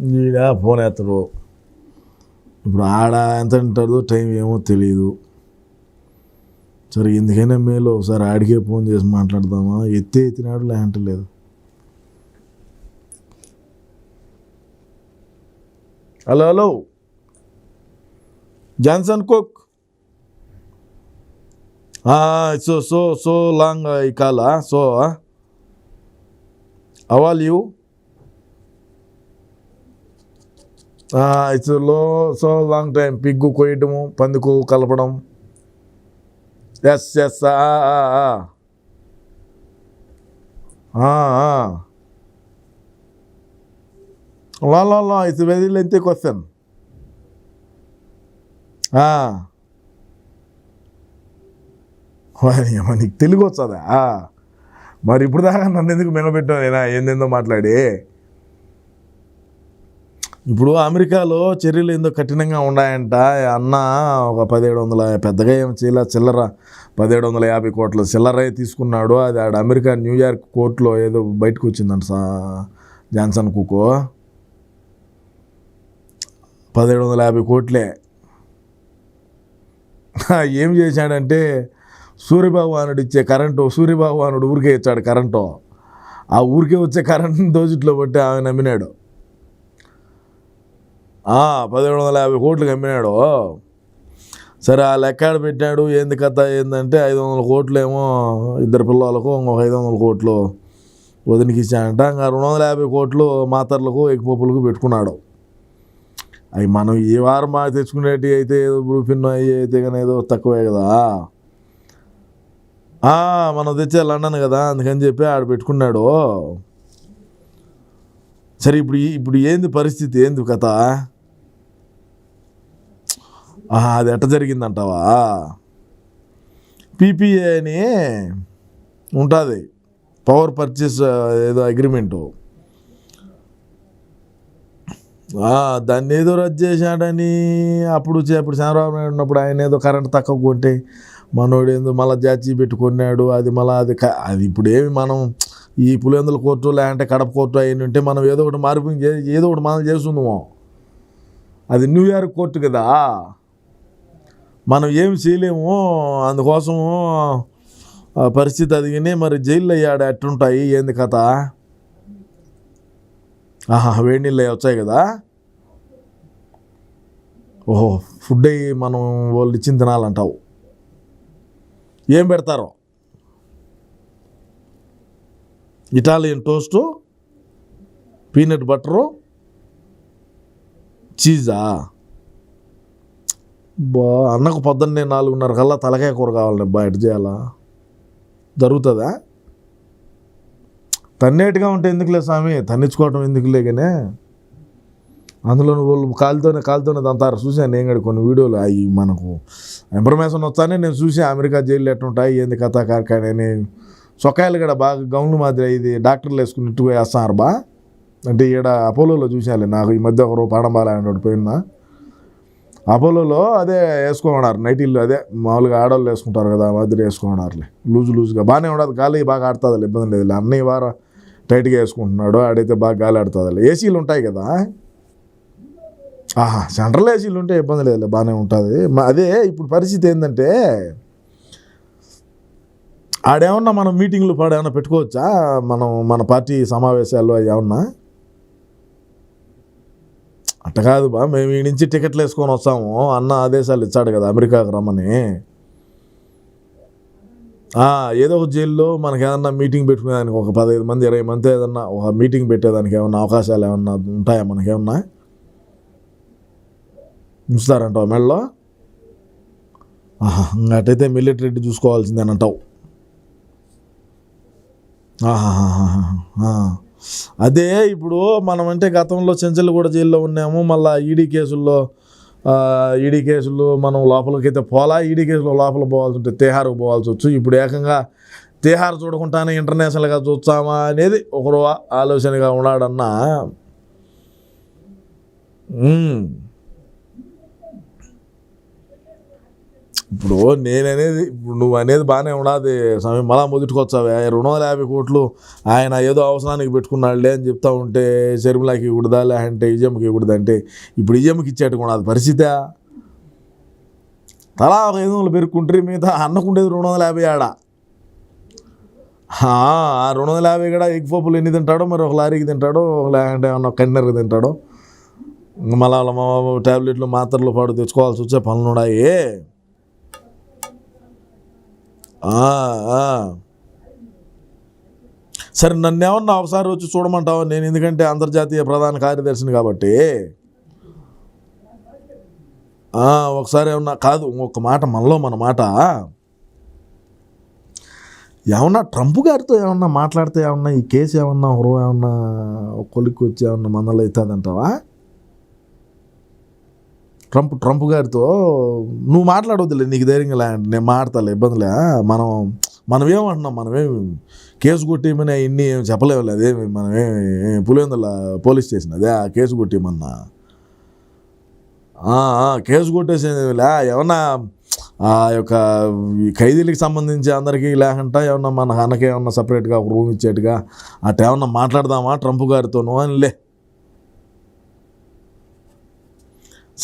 ఈడ ఫోన్ ఎత్తడు. ఇప్పుడు ఆడ ఎంత ఉంటుందో టైం ఏమో తెలియదు సరే ఎందుకైనా మేలు ఒకసారి ఆడికే ఫోన్ చేసి మాట్లాడదామా? ఎత్తే ఎత్తినాడు లేదంటే లేదు. Hello hello. Johnson Cook. So so so long ఈ కాలా? సో అవాల్ యూ ఇట్స్లో సో లాంగ్ టైం పిగ్గు కొయ్యటము పందుకు కలపడం. ఎస్ ఎస్ లా లా లా ఇట్స్ వెరీ లెంతీ క్వశ్చన్ నీకు తెలుగు వచ్చదా? మరి ఇప్పుడు దాకా నన్ను ఎందుకు మెనబెట్టావు నేనా? ఏందేందో మాట్లాడి. ఇప్పుడు అమెరికాలో చర్యలు ఏందో కఠినంగా ఉన్నాయంట. అన్న ఒక పదిహేడు వందల పెద్దగా ఏం చేయలే చిల్లర పదిహేడు వందల యాభై కోట్ల చిల్లర తీసుకున్నాడు. అది ఆడ అమెరికా న్యూయార్క్ కోర్టులో ఏదో బయటకు వచ్చిందంట సా జాన్సన్ కుకో. పదిహేడు వందల యాభై కోట్లే. ఏం చేశాడంటే సూర్యభగవానుడు ఇచ్చే కరెంటు సూర్యభగవానుడు ఊరికే ఇచ్చాడు కరెంటు. ఆ ఊరికే వచ్చే కరెంటుని దోజిట్లో పట్టి ఆమె నమ్మినాడు. పదిహేడు వందల యాభై కోట్లు అమ్మినాడు సరే ఆ లెక్క ఆడ పెట్టాడు. ఏంది కథ? ఏందంటే ఐదు వందల కోట్లు ఏమో ఇద్దరు పిల్లలకు ఇంకొక ఐదు వందల కోట్లు వదినికి ఇచ్చాడంట ఇంకా రెండు వందల యాభై కోట్లు మాతర్లకు ఎగ్గిపప్పులకు పెట్టుకున్నాడు. అవి మనం ఈ వారం బాగా తెచ్చుకునేటివి అయితే ఏదో బ్రూఫిన్ అవి అయితే కానీ ఏదో తక్కువే కదా. మనం తెచ్చే లండన్ కదా అందుకని చెప్పి ఆడ పెట్టుకున్నాడు. సరే ఇప్పుడు ఇప్పుడు ఏంది పరిస్థితి? ఏంది కథ? అది ఎట్ట జరిగిందంటావా? పీపీఏ అని ఉంటుంది పవర్ పర్చేస్ ఏదో అగ్రిమెంటు దాన్ని ఏదో రద్దు చేశాడని అప్పుడు అప్పుడు చంద్రబాబు నాయుడు ఉన్నప్పుడు ఆయన ఏదో కరెంట్ తక్కువ కొంటే మనోడు ఏందో మళ్ళీ జాచి పెట్టుకున్నాడు అది మళ్ళీ అది అది ఇప్పుడు ఏమి మనం ఈ పులివెందుల కోర్టు లేదంటే కడప కోర్టు అయిన ఉంటే మనం ఏదో ఒకటి మార్పు ఏదో ఒకటి మనం చేస్తుందేమో అది న్యూయార్క్ కోర్టు కదా? మనం ఏం చేయలేము. అందుకోసము పరిస్థితి అదిగినే మరి జైల్లో అయ్యాడు అట్టుంటాయి ఏంది కథ? ఆహా వేడి నీళ్ళు అవి వచ్చాయి కదా? ఓహో ఫుడ్ అయ్యి మనం వాళ్ళు ఇచ్చిన తినాలంటావు. ఏం పెడతారో? ఇటాలియన్ టోస్టు పీనట్ బటరు చీజా? బా అన్నకు పొద్దున్నే నాలుగున్నర కల్లా తలకాయ కూర కావాలండి బా చేయాలా? జరుగుతుందా? తన్నేటిగా ఉంటే ఎందుకులే స్వామి? తన్నించుకోవటం ఎందుకులే కానీ అందులో వాళ్ళు కాలుతోనే కాలుతోనే దంతారు. చూశాను నేను కూడా కొన్ని వీడియోలు అవి మనకు. ఇన్ఫర్మేషన్ వస్తానే నేను చూసి అమెరికా జైలు ఎట్టుంటాయి ఏంది కథ కారికాయని సొక్కాయలు కూడా బాగా గౌన్లు మాదిరి ఇది డాక్టర్లు వేసుకున్నట్టు వేస్తున్నారు బా. అంటే ఈడ అపోలోలో చూసాలి నాకు ఈ మధ్య ఒకరు పాడంబాల అన్నాడు పోయినా అపోలోలో అదే వేసుకోమన్నారు. నైటీల్లో అదే మామూలుగా ఆడవాళ్ళు వేసుకుంటారు కదా మాదిరి వేసుకోమన్నారులే. లూజు లూజుగా బాగానే ఉండదు గాలి బాగా ఆడుతుంది ఇబ్బంది లేదు అన్నీ వారం టైట్గా వేసుకుంటున్నాడు ఆడైతే బాగా గాలి ఆడుతుంది ఏసీలు ఉంటాయి కదా? ఆహా సెంట్రల్ ఏసీలు ఉంటే ఇబ్బంది లేదు బాగానే ఉంటుంది. అదే ఇప్పుడు పరిస్థితి ఏంటంటే ఆడేమన్నా మనం మీటింగ్లు పాడేమన్నా పెట్టుకోవచ్చా? మనం మన పార్టీ సమావేశాల్లో ఏమన్నా అట్ట కాదు బా మేము ఈ నుంచి టికెట్లు వేసుకొని వస్తాము. అన్న ఆదేశాలు ఇచ్చాడు కదా అమెరికాకు రమ్మని. ఏదో ఒక జైల్లో మనకి ఏదన్నా మీటింగ్ పెట్టుకునేదానికి ఒక పదహైదు మంది ఇరవై మంది ఏదన్నా ఒక మీటింగ్ పెట్టేదానికి ఏమన్నా అవకాశాలు ఏమన్నా ఉంటాయా మనకేమన్నా ఉంచుతారంటావు మెడలో? ఆహా ఇంక అటైతే మిలిటరీ చూసుకోవాల్సిందని అంటావు ఆహాహాహాహా. అదే ఇప్పుడు మనం అంటే గతంలో చెంచల్గూడ జైల్లో ఉన్నాము మళ్ళీ ఈడీ కేసుల్లో ఈడీ కేసులు మనం లోపలికి అయితే పోలా ఈడీ కేసులో లోపల పోవాల్సి ఉంటే తేహార్కు పోవాల్సి వచ్చు. ఇప్పుడు ఏకంగా తేహార్ చూడకుండానే ఇంటర్నేషనల్గా చూస్తామా అనేది ఒకరు ఆలోచనగా ఉన్నాడన్నా ఇప్పుడు నేననేది ఇప్పుడు నువ్వు అనేది బాగానే ఉండదు సమయం మళ్ళా మొదటికొచ్చావే. రెండు వందల యాభై కోట్లు ఆయన ఏదో అవసరానికి పెట్టుకున్నాడులే అని చెప్తా ఉంటే షర్మిలాకి ఇవ్వడదా లేదంటే ఈజమ్కి ఇవ్వడదా అంటే ఇప్పుడు ఈజమ్కి ఇచ్చేట్టు కూడా అది పరిస్థితి? తలా ఒక ఐదు వందలు పెరుక్కుంటే మిగతా అన్నకుండేది రెండు వందల యాభై ఆడ. ఆ రెండు వందల యాభై కూడా ఎగ్ పప్పులు ఎన్ని తింటాడో మరి ఒక లారీకి తింటాడో లేదంటే ఏమన్నా కంటైనర్కి తింటాడో? మళ్ళీ వాళ్ళ టాబ్లెట్లు మాత్రలు పాడు తెచ్చుకోవాల్సి వచ్చే పనులు ఉన్నాయి సరే నన్ను ఏమన్నా ఒకసారి వచ్చి చూడమంటావా? నేను ఎందుకంటే అంతర్జాతీయ ప్రధాన కార్యదర్శిని కాబట్టి. ఒకసారి ఏమన్నా కాదు ఒక మాట మనలో మన మాట. ఏమన్నా ట్రంప్ గారితో ఏమన్నా మాట్లాడితే ఏమన్నా ఈ కేసు ఏమన్నా హురం ఏమన్నా కొలిక్కి వచ్చి ఏమన్నా మందలో అవుతుందంటావా ట్రంప్ ట్రంప్ గారితో నువ్వు మాట్లాడవద్దులే నీకు ధైర్యంగా లే నేను మాట్లాడతాలే ఇబ్బందిలే మనం మనం ఏమంటున్నాం మనమేమి కేసు కొట్టేయమని ఇన్ని ఏం చెప్పలేము అదేమి మనమేమి పులివెందుల పోలీస్ స్టేషన్ అదే ఆ కేసు కొట్టేయమన్నా కేసు కొట్టేసేదిలే ఏమన్నా ఆ యొక్క ఖైదీలకు సంబంధించి అందరికీ లేకుండా ఏమన్నా మన అన్నకి ఏమన్నా సపరేట్గా ఒక రూమ్ ఇచ్చేట్టుగా అటు ఏమన్నా మాట్లాడదామా ట్రంప్ గారితోనూ అని లే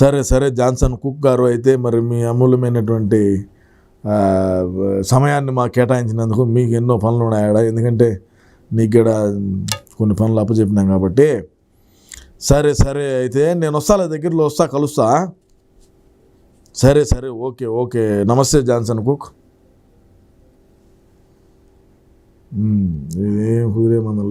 సరే సరే జాన్సన్ కుక్ గారు అయితే మరి మీ అమూల్యమైనటువంటి సమయాన్ని మాకు కేటాయించినందుకు మీకు ఎన్నో పనులు ఉన్నాయాడ? ఎందుకంటే నీకు కూడా కొన్ని పనులు అప్పచెప్పినాం కాబట్టి. సరే సరే అయితే నేను వస్తాలే దగ్గరలో వస్తా కలుస్తా. సరే సరే ఓకే ఓకే. నమస్తే జాన్సన్ కుక్. ఇదేం కుదిరే మందం